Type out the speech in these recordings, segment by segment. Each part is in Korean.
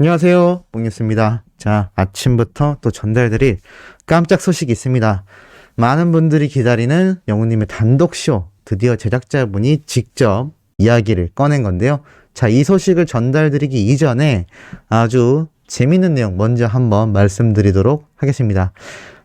안녕하세요. 뽕뉴스입니다. 자, 아침부터 또 전달드릴 깜짝 소식이 있습니다. 많은 분들이 기다리는 영우님의 단독쇼, 드디어 제작자분이 직접 이야기를 꺼낸 건데요. 자, 이 소식을 전달드리기 이전에 아주 재밌는 내용 먼저 한번 말씀드리도록 하겠습니다.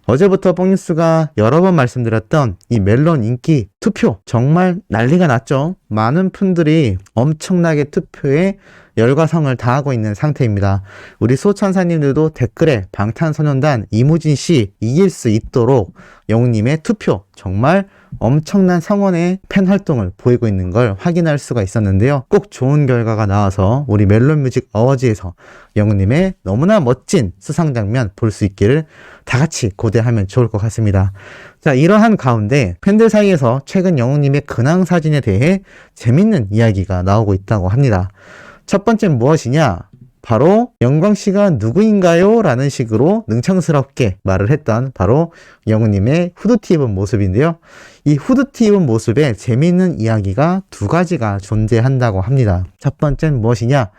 어제부터 뽕뉴스가 여러 번 말씀드렸던 이 멜론 인기 투표 정말 난리가 났죠. 많은 분들이 엄청나게 투표에 열과성을 다하고 있는 상태입니다. 우리 소천사님들도 댓글에 방탄소년단 이무진 씨 이길 수 있도록 영웅님의 투표 정말 엄청난 성원의 팬 활동을 보이고 있는 걸 확인할 수가 있었는데요. 꼭 좋은 결과가 나와서 우리 멜론 뮤직 어워즈에서 영웅님의 너무나 멋진 수상 장면 볼 수 있기를 다 같이 고대하면 좋을 것 같습니다. 자, 이러한 가운데 팬들 사이에서 최근 영웅님의 근황 사진에 대해 재밌는 이야기가 나오고 있다고 합니다. 첫 번째는 무엇이냐? 바로 영광 씨가 누구인가요? 라는 식으로 능청스럽게 말을 했던 바로 영우님의 후드티 입은 모습인데요. 이 후드티 입은 모습에 재미있는 이야기가 두 가지가 존재한다고 합니다. 첫 번째는 무엇이냐?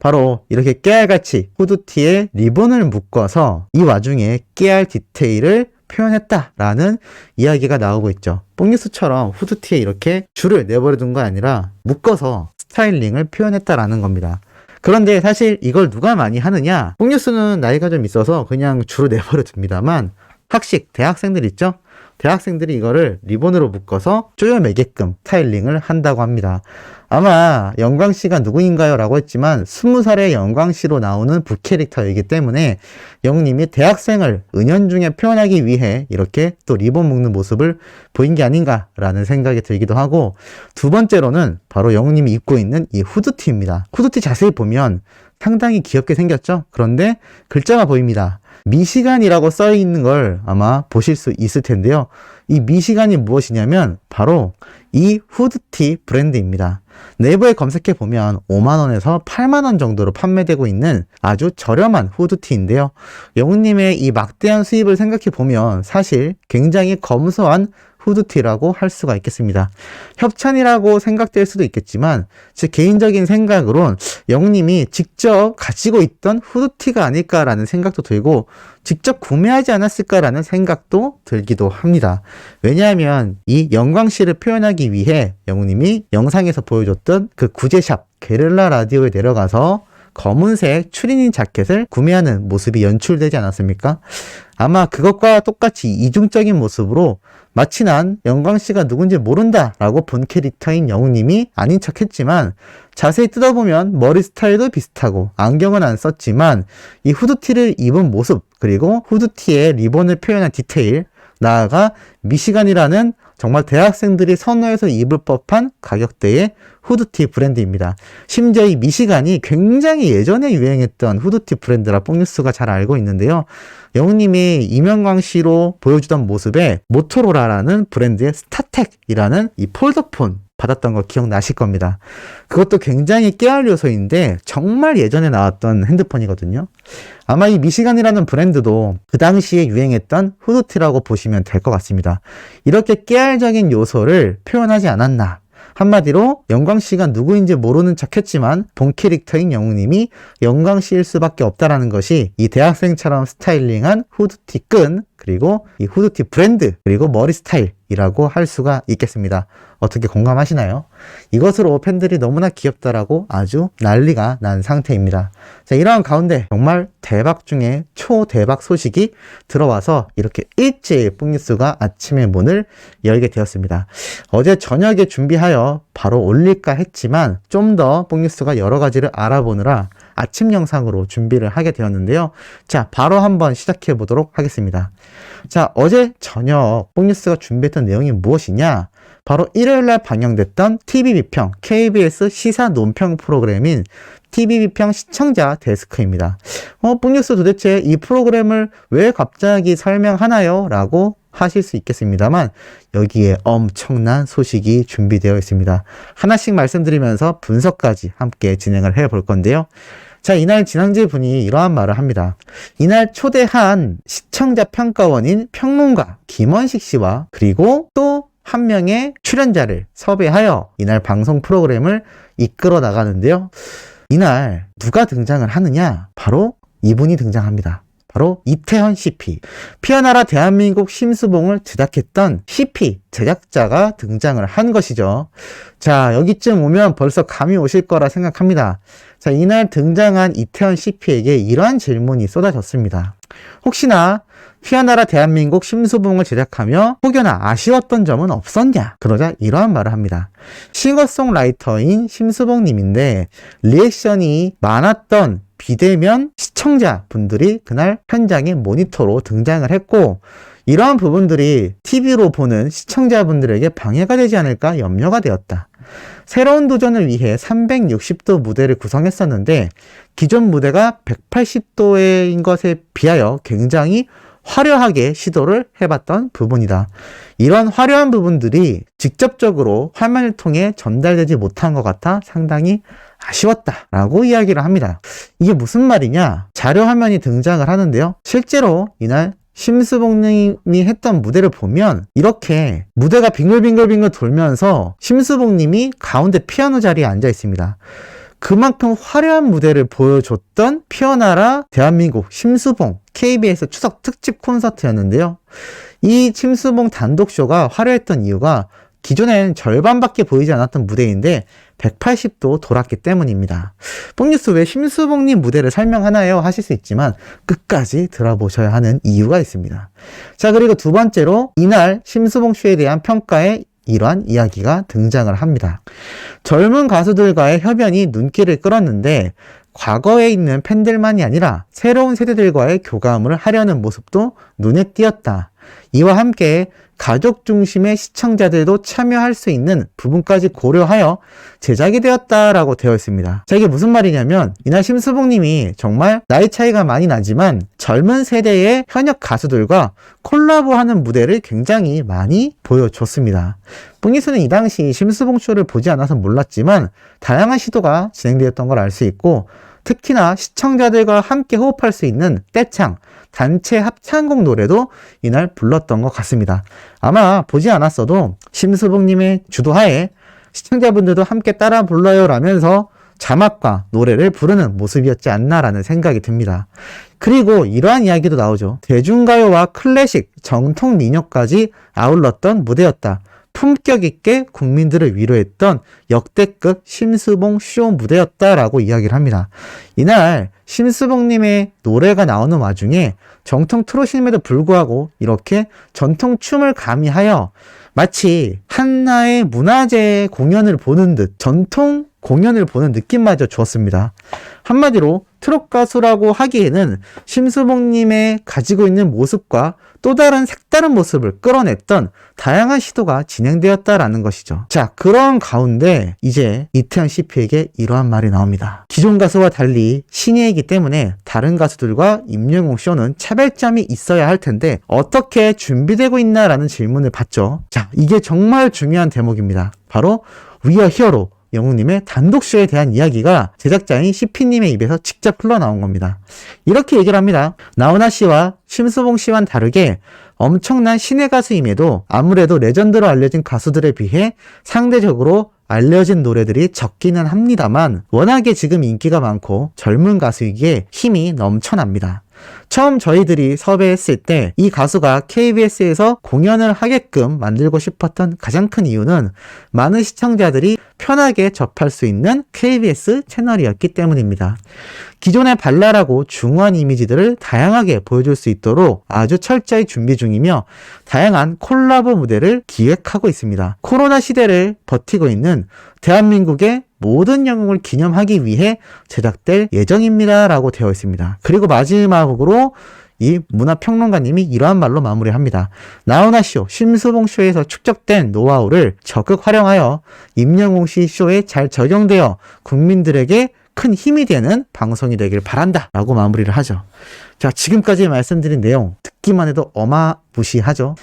바로 이렇게 깨알같이 후드티에 리본을 묶어서 이 와중에 깨알 디테일을 표현했다라는 이야기가 나오고 있죠. 뽕뉴스처럼 후드티에 이렇게 줄을 내버려 둔거 아니라 묶어서 스타일링을 표현했다라는 겁니다. 그런데 사실 이걸 누가 많이 하느냐? 뽕뉴스는 나이가 좀 있어서 그냥 줄을 내버려 둡니다만 학식 대학생들 있죠? 대학생들이 이거를 리본으로 묶어서 쪼여매게끔 스타일링을 한다고 합니다. 아마 영광 씨가 누구인가요? 라고 했지만 20살의 영광 씨로 나오는 부캐릭터이기 때문에 영님이 대학생을 은연중에 표현하기 위해 이렇게 또 리본 묶는 모습을 보인 게 아닌가라는 생각이 들기도 하고 두 번째로는 바로 영님이 입고 있는 이 후드티입니다. 후드티 자세히 보면 상당히 귀엽게 생겼죠? 그런데 글자가 보입니다. 미시간이라고 써 있는 걸 아마 보실 수 있을 텐데요. 이 미시간이 무엇이냐면 바로 이 후드티 브랜드입니다. 네이버에 검색해 보면 5만원에서 8만원 정도로 판매되고 있는 아주 저렴한 후드티인데요. 영우님의 이 막대한 수입을 생각해 보면 사실 굉장히 검소한 후드티라고 할 수가 있겠습니다. 협찬이라고 생각될 수도 있겠지만 제 개인적인 생각으론 영님이 직접 가지고 있던 후드티가 아닐까라는 생각도 들고 직접 구매하지 않았을까라는 생각도 들기도 합니다. 왜냐하면 이 영광씨를 표현하기 위해 영우님이 영상에서 보여줬던 그 구제샵 게릴라 라디오에 내려가서 검은색 추리닝 자켓을 구매하는 모습이 연출되지 않았습니까? 아마 그것과 똑같이 이중적인 모습으로 마치 난 영광 씨가 누군지 모른다라고 본 캐릭터인 영웅님이 아닌 척했지만 자세히 뜯어보면 머리 스타일도 비슷하고 안경은 안 썼지만 이 후드티를 입은 모습 그리고 후드티에 리본을 표현한 디테일 나아가 미시간이라는 정말 대학생들이 선호해서 입을 법한 가격대의 후드티 브랜드입니다. 심지어 이 미시간이 굉장히 예전에 유행했던 후드티 브랜드라 뽕뉴스가 잘 알고 있는데요. 영웅님이 이명광 씨로 보여주던 모습에 모토로라라는 브랜드의 스타텍이라는 이 폴더폰 받았던 거 기억나실 겁니다. 그것도 굉장히 깨알 요소인데 정말 예전에 나왔던 핸드폰이거든요. 아마 이 미시간이라는 브랜드도 그 당시에 유행했던 후드티라고 보시면 될 것 같습니다. 이렇게 깨알적인 요소를 표현하지 않았나 한마디로 영광 씨가 누구인지 모르는 척 했지만 본 캐릭터인 영웅님이 영광 씨일 수밖에 없다라는 것이 이 대학생처럼 스타일링한 후드티 끈 그리고 이 후드티 브랜드 그리고 머리 스타일이라고 할 수가 있겠습니다. 어떻게 공감하시나요? 이것으로 팬들이 너무나 귀엽다라고 아주 난리가 난 상태입니다. 자, 이러한 가운데 정말 대박 중에 초대박 소식이 들어와서 이렇게 일찍 뽕뉴스가 아침에 문을 열게 되었습니다. 어제 저녁에 준비하여 바로 올릴까 했지만 좀 더 뽕뉴스가 여러 가지를 알아보느라 아침 영상으로 준비를 하게 되었는데요. 자, 바로 한번 시작해 보도록 하겠습니다. 자, 어제 저녁 뽕뉴스가 준비했던 내용이 무엇이냐? 바로 일요일날 방영됐던 TV 비평 KBS 시사 논평 프로그램인 TV 비평 시청자 데스크입니다. 어, 뽕뉴스 도대체 이 프로그램을 왜 갑자기 설명하나요? 라고 하실 수 있겠습니다만 여기에 엄청난 소식이 준비되어 있습니다. 하나씩 말씀드리면서 분석까지 함께 진행을 해 볼 건데요. 자, 이날 진앙재 분이 이러한 말을 합니다. 이날 초대한 시청자 평가원인 평론가 김원식 씨와 그리고 또 한 명의 출연자를 섭외하여 이날 방송 프로그램을 이끌어 나가는데요. 이날 누가 등장을 하느냐? 바로 이분이 등장합니다. 바로 이태현 CP. 피어나라 대한민국 심수봉을 제작했던 CP 제작자가 등장을 한 것이죠. 자, 여기쯤 오면 벌써 감이 오실 거라 생각합니다. 자, 이날 등장한 이태원 CP에게 이러한 질문이 쏟아졌습니다. 혹시나 피어나라 대한민국 심수봉을 제작하며 혹여나 아쉬웠던 점은 없었냐? 그러자 이러한 말을 합니다. 싱어송라이터인 심수봉님인데 리액션이 많았던 비대면 시청자분들이 그날 현장에 모니터로 등장을 했고 이러한 부분들이 TV로 보는 시청자분들에게 방해가 되지 않을까 염려가 되었다. 새로운 도전을 위해 360도 무대를 구성했었는데 기존 무대가 180도인 것에 비하여 굉장히 화려하게 시도를 해봤던 부분이다. 이런 화려한 부분들이 직접적으로 화면을 통해 전달되지 못한 것 같아 상당히 아쉬웠다. 라고 이야기를 합니다. 이게 무슨 말이냐? 자료 화면이 등장을 하는데요. 실제로 이날 심수봉님이 했던 무대를 보면 이렇게 무대가 빙글빙글빙글 돌면서 심수봉님이 가운데 피아노 자리에 앉아 있습니다. 그만큼 화려한 무대를 보여줬던 피어나라 대한민국 심수봉 KBS 추석 특집 콘서트였는데요. 이 심수봉 단독쇼가 화려했던 이유가 기존엔 절반밖에 보이지 않았던 무대인데 180도 돌았기 때문입니다. 뽕뉴스 왜 심수봉님 무대를 설명하나요? 하실 수 있지만 끝까지 들어보셔야 하는 이유가 있습니다. 자, 그리고 두 번째로 이날 심수봉 쇼에 대한 평가에 이러한 이야기가 등장을 합니다. 젊은 가수들과의 협연이 눈길을 끌었는데 과거에 있는 팬들만이 아니라 새로운 세대들과의 교감을 하려는 모습도 눈에 띄었다. 이와 함께 가족 중심의 시청자들도 참여할 수 있는 부분까지 고려하여 제작이 되었다라고 되어 있습니다. 자, 이게 무슨 말이냐면, 이날 심수봉님이 정말 나이 차이가 많이 나지만 젊은 세대의 현역 가수들과 콜라보하는 무대를 굉장히 많이 보여줬습니다. 뽕이스는 이 당시 심수봉 쇼를 보지 않아서 몰랐지만 다양한 시도가 진행되었던 걸 알 수 있고 특히나 시청자들과 함께 호흡할 수 있는 떼창, 단체 합창곡 노래도 이날 불렀던 것 같습니다. 아마 보지 않았어도 심수봉님의 주도하에 시청자분들도 함께 따라 불러요 라면서 자막과 노래를 부르는 모습이었지 않나라는 생각이 듭니다. 그리고 이러한 이야기도 나오죠. 대중가요와 클래식, 정통 민요까지 아울렀던 무대였다. 품격 있게 국민들을 위로했던 역대급 심수봉 쇼 무대였다라고 이야기를 합니다. 이날 심수봉님의 노래가 나오는 와중에 정통 트롯임에도 불구하고 이렇게 전통 춤을 가미하여 마치 한나의 문화재 공연을 보는 듯 전통 공연을 보는 느낌마저 주었습니다. 한마디로 트롯 가수라고 하기에는 심수봉님의 가지고 있는 모습과 또 다른 색다른 모습을 끌어냈던 다양한 시도가 진행되었다라는 것이죠. 자, 그런 가운데 이제 이태현 CP에게 이러한 말이 나옵니다. 기존 가수와 달리 신예이기 때문에 다른 가수들과 임영웅 쇼는 차별점이 있어야 할 텐데 어떻게 준비되고 있나라는 질문을 받죠. 자, 이게 정말 중요한 대목입니다. 바로 위어 히어로 영웅님의 단독쇼에 대한 이야기가 제작자인 CP님의 입에서 직접 흘러나온 겁니다. 이렇게 얘기를 합니다. 나훈아 씨와 심수봉 씨와는 다르게 엄청난 신의 가수임에도 아무래도 레전드로 알려진 가수들에 비해 상대적으로 알려진 노래들이 적기는 합니다만 워낙에 지금 인기가 많고 젊은 가수이기에 힘이 넘쳐납니다. 처음 저희들이 섭외했을 때 이 가수가 KBS에서 공연을 하게끔 만들고 싶었던 가장 큰 이유는 많은 시청자들이 편하게 접할 수 있는 KBS 채널이었기 때문입니다. 기존의 발랄하고 중후한 이미지들을 다양하게 보여줄 수 있도록 아주 철저히 준비 중이며 다양한 콜라보 무대를 기획하고 있습니다. 코로나 시대를 버티고 있는 대한민국의 모든 영웅을 기념하기 위해 제작될 예정입니다. 라고 되어 있습니다. 그리고 마지막으로 이 문화평론가님이 이러한 말로 마무리합니다. 나훈아 쇼, 심수봉 쇼에서 축적된 노하우를 적극 활용하여 임영웅 씨 쇼에 잘 적용되어 국민들에게 큰 힘이 되는 방송이 되길 바란다. 라고 마무리를 하죠. 자, 지금까지 말씀드린 내용 듣기만 해도 어마무시하죠.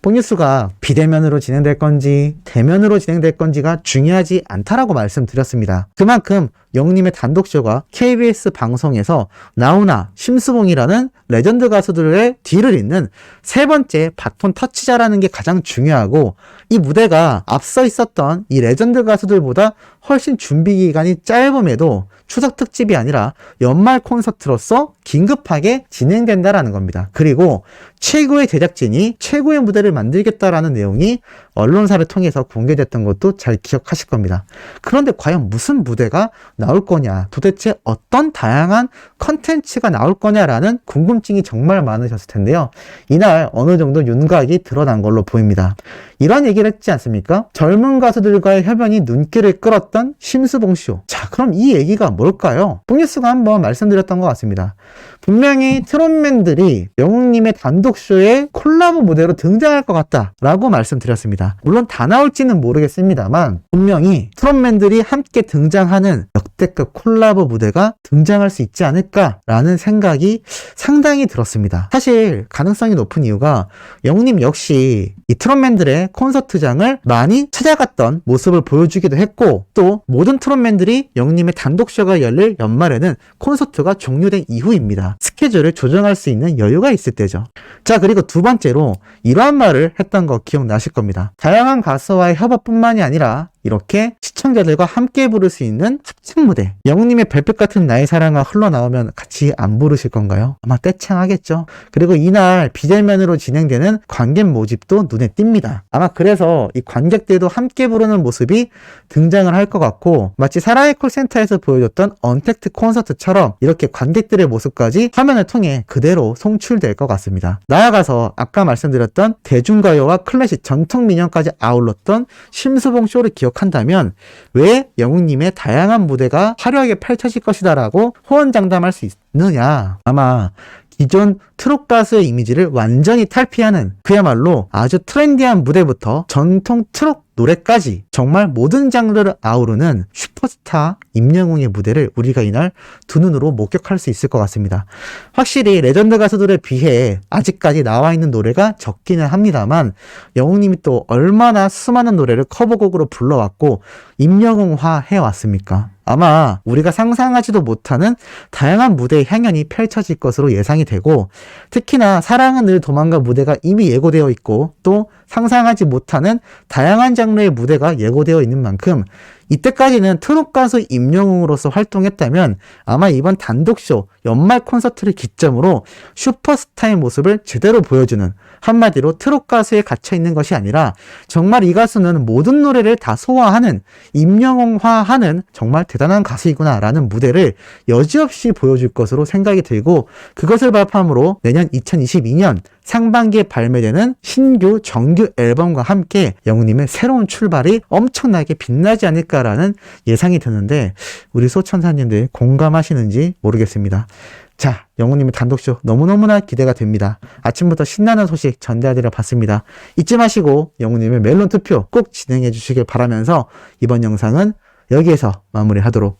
뽕뉴스가 비대면으로 진행될 건지 대면으로 진행될 건지가 중요하지 않다라고 말씀드렸습니다. 그만큼 영님의 단독쇼가 KBS 방송에서 나훈아, 심수봉이라는 레전드 가수들의 뒤를 잇는 세 번째 바톤 터치자라는 게 가장 중요하고 이 무대가 앞서 있었던 이 레전드 가수들보다 훨씬 준비 기간이 짧음에도 추석 특집이 아니라 연말 콘서트로서 긴급하게 진행된다라는 겁니다. 그리고 최고의 제작진이 최고의 무대를 만들겠다라는 내용이 언론사를 통해서 공개됐던 것도 잘 기억하실 겁니다. 그런데 과연 무슨 무대가 나올 거냐, 도대체 어떤 다양한 컨텐츠가 나올 거냐라는 궁금증이 정말 많으셨을 텐데요. 이날 어느 정도 윤곽이 드러난 걸로 보입니다. 이런 얘기 를 했지 않습니까? 젊은 가수들과의 협연이 눈길을 끌었던 심수봉 쇼. 자, 그럼 이 얘기가 뭘까요? 북뉴스가 한번 말씀드렸던 것 같습니다. 분명히 트롯맨들이 영웅님의 단독쇼에 콜라보 무대로 등장할 것 같다라고 말씀드렸습니다. 물론 다 나올지는 모르겠습니다만 분명히 트롯맨들이 함께 등장하는 역대급 콜라보 무대가 등장할 수 있지 않을까라는 생각이 상당히 들었습니다. 사실 가능성이 높은 이유가 영웅님 역시 이 트롯맨들의 콘서트 장을 많이 찾아갔던 모습을 보여주기도 했고 또 모든 트롯맨들이 영웅님의 단독쇼가 열릴 연말에는 콘서트가 종료된 이후입니다. 스케줄을 조정할 수 있는 여유가 있을 때죠. 자 그리고 두 번째로 이러한 말을 했던 거 기억나실 겁니다. 다양한 가수와의 협업뿐만이 아니라 이렇게 시청자들과 함께 부를 수 있는 합창 무대. 영웅님의 별빛 같은 나의 사랑아 흘러나오면 같이 안 부르실 건가요? 아마 떼창하겠죠. 그리고 이날 비대면으로 진행되는 관객 모집도 눈에 띕니다. 아마 그래서 이 관객들도 함께 부르는 모습이 등장을 할 것 같고 마치 사랑의 콜센터에서 보여줬던 언택트 콘서트처럼 이렇게 관객들의 모습까지 화면을 통해 그대로 송출될 것 같습니다. 나아가서 아까 말씀드렸던 대중가요와 클래식 전통 민요까지 아울렀던 심수봉 쇼를 기억 한다면 왜 영웅님의 다양한 무대가 화려하게 펼쳐질 것이다라고 호언장담할 수 있느냐? 아마 기존 트롯 가수의 이미지를 완전히 탈피하는 그야말로 아주 트렌디한 무대부터 전통 트롯 노래까지 정말 모든 장르를 아우르는 슈퍼스타 임영웅의 무대를 우리가 이날 두 눈으로 목격할 수 있을 것 같습니다. 확실히 레전드 가수들에 비해 아직까지 나와 있는 노래가 적기는 합니다만 영웅님이 또 얼마나 수많은 노래를 커버곡으로 불러왔고 임영웅화 해왔습니까? 아마 우리가 상상하지도 못하는 다양한 무대의 향연이 펼쳐질 것으로 예상이 되고 특히나 사랑은 늘 도망가 무대가 이미 예고되어 있고 또 상상하지 못하는 다양한 장르의 무대가 예고되어 있는 만큼 이때까지는 트롯 가수 임영웅으로서 활동했다면 아마 이번 단독쇼 연말 콘서트를 기점으로 슈퍼스타의 모습을 제대로 보여주는 한마디로 트롯 가수에 갇혀 있는 것이 아니라 정말 이 가수는 모든 노래를 다 소화하는 임영웅화하는 정말 대단한 가수이구나라는 무대를 여지없이 보여줄 것으로 생각이 들고 그것을 발판으로 내년 2022년 상반기에 발매되는 신규 정규 앨범과 함께 영웅님의 새로운 출발이 엄청나게 빛나지 않을까 라는 예상이 드는데 우리 소천사님들 공감하시는지 모르겠습니다. 자, 영웅님의 단독쇼 너무너무나 기대가 됩니다. 아침부터 신나는 소식 전달드려 봤습니다. 잊지 마시고 영웅님의 멜론 투표 꼭 진행해 주시길 바라면서 이번 영상은 여기에서 마무리하도록